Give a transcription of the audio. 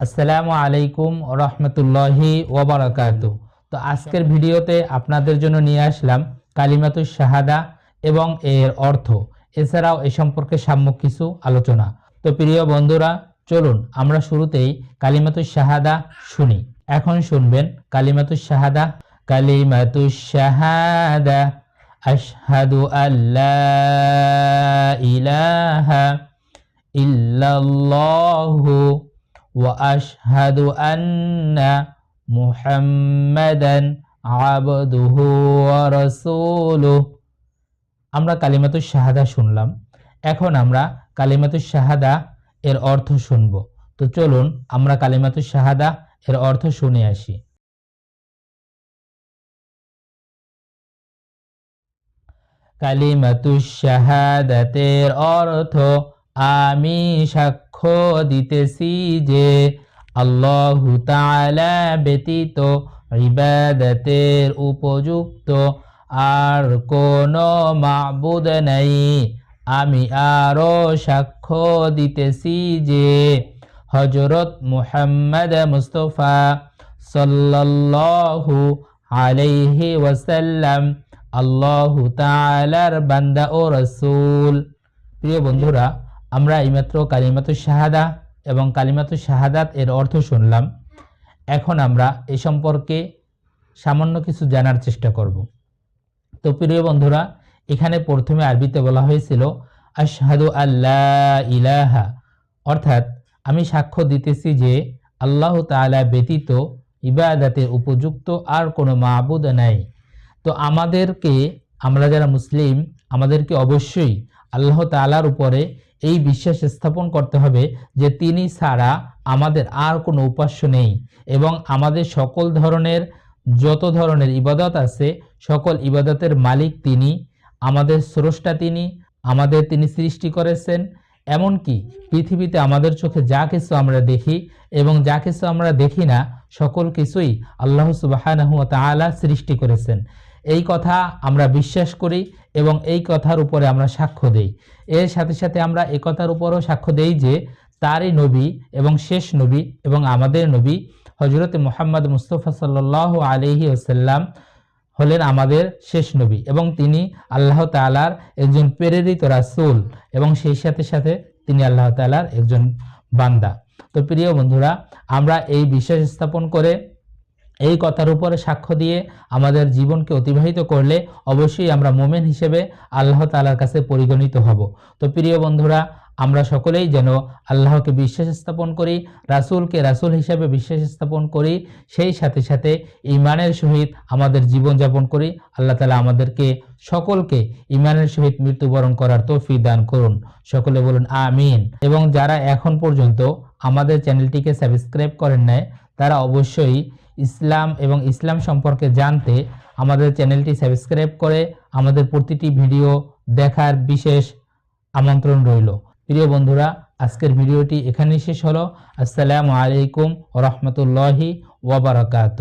আসসালামু আলাইকুম রহমতুল্লাহি ওবরাকাত তো আজকের ভিডিওতে আপনাদের জন্য নিয়ে আসলাম কালিমাতুস শাহাদা এবং এর অর্থ। এছাড়াও এ সম্পর্কে সাম্যক কিছু আলোচনা। তো প্রিয় বন্ধুরা, চলুন আমরা শুরুতেই কালিমাতুস শাহাদা শুনি। এখন শুনবেন কালিমাতুস শাহাদা কালিমাতুস শাহাদা, আশহাদু আল্লাহ ইলাহা ইল্লাল্লাহু واشهد ان মুহাম্মাদান আবদুহু ওয়া রাসূলুহু আমরা কালিমাতুশ শাহাদা শুনলাম এখন আমরা কালিমাতুশ শাহাদা এর অর্থ শুনব তো চলুন আমরা কালিমাতুশ শাহাদা এর অর্থ শুনে আসি কালিমাতুশ শাহাদাতের অর্থ আমি সাক্ষ্য দিতেছি যে আল্লাহ তাআলা ব্যতীত ইবাদতের উপযুক্ত আর কোনো মাবুদ নাই। আমি আরও সাক্ষ্য দিতেছি যে হজরত মুহাম্মদ মুস্তফা সাল্লাল্লাহু আলাইহি ওয়াসাল্লাম আল্লাহ তাআলার বান্দা ও রসুল। প্রিয় বন্ধুরা আমরা এইমাত্র কালিমাতু শাহাদা এবং কালিমাতু শাহাদাত এর অর্থ শুনলাম। এখন আমরা এ সম্পর্কে সামান্য কিছু জানার চেষ্টা করব। তো প্রিয় বন্ধুরা, এখানে প্রথমে আরবিতে বলা হয়েছিল, আশহাদু আল্লাহ ইলাহা। অর্থাৎ, আমি সাক্ষ্য দিতেছি যে আল্লাহ তাআলা ব্যতীত ইবাদাতের উপযুক্ত আর কোনো মাবুদ নাই। তো আমাদেরকে, আমরা যারা মুসলিম, আমাদেরকে অবশ্যই আল্লাহ তাআলার উপরে এই বিশ্বাস স্থাপন করতে হবে যে তিনি ছাড়া আমাদের আর কোনো উপাস্য নেই এবং আমাদের সকল ধরনের, যত ধরনের ইবাদত আছে, সকল ইবাদতের মালিক তিনি, আমাদের স্রষ্টা তিনি, আমাদের তিনি সৃষ্টি করেছেন। এমনকি পৃথিবীতে আমাদের চোখে যা কিছু আমরা দেখি এবং যা কিছু আমরা দেখি না সকল কিছুই আল্লাহ সুবাহানাহু তাআলা সৃষ্টি করেছেন। এই কথা আমরা বিশ্বাস করি এবং এই কথার উপরে আমরা সাক্ষ্য দেই। এর সাথে সাথে আমরা এই কথার উপরও সাক্ষ্য দেই যে, তারই নবী এবং শেষ নবী এবং আমাদের নবী হজরত মোহাম্মদ মুস্তফা সাল্লাহ আলহি ওসাল্লাম হলেন আমাদের শেষ নবী এবং তিনি আল্লাহ তালার একজন প্রেরিত রাসুল এবং সেই সাথে সাথে তিনি আল্লাহ তালার একজন বান্দা। তো প্রিয় বন্ধুরা আমরা এই বিশ্বাস স্থাপন করে এই কথার উপরে সাক্ষ্য দিয়ে আমাদের জীবনকে অতিবাহিত করলে অবশ্যই আমরা মোমেন হিসেবে আল্লাহ তালার কাছে পরিগণিত হব। তো প্রিয় বন্ধুরা, আমরা সকলেই যেন আল্লাহকে বিশ্বাস স্থাপন করি, রাসুলকে রাসুল হিসাবে বিশ্বাস স্থাপন করি, সেই সাথে সাথে ইমানের সহিত আমাদের জীবনযাপন করি। আল্লাহ তালা আমাদেরকে সকলকে ইমানের সহিত মৃত্যুবরণ করার তৌফি দান করুন। সকলে বলুন আমিন। এবং যারা এখন পর্যন্ত আমাদের চ্যানেলটিকে সাবস্ক্রাইব করেন নাই, তারা অবশ্যই ইসলাম এবং ইসলাম সম্পর্কে জানতে আমাদের চ্যানেলটি সাবস্ক্রাইব করে আমাদের প্রতিটি ভিডিও দেখার বিশেষ আমন্ত্রণ রইল। প্রিয় বন্ধুরা, আজকের ভিডিওটি এখানেই শেষ হলো। আসসালামু আলাইকুম রহমতুল্লাহি ওবরাকাতু